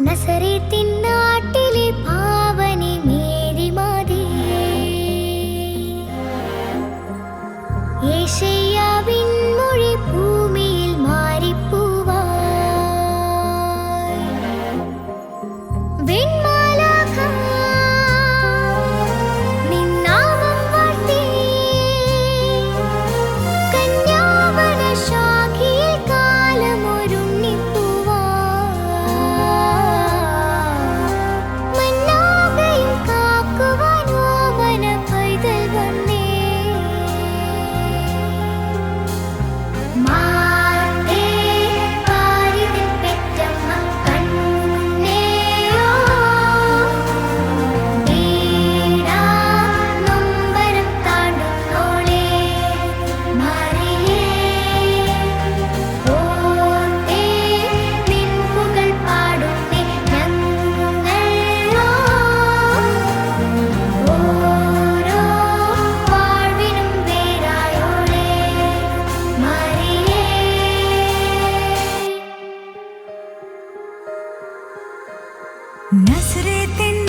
നസറേത്തിൻ നാട്ടിലെ नसरे तिन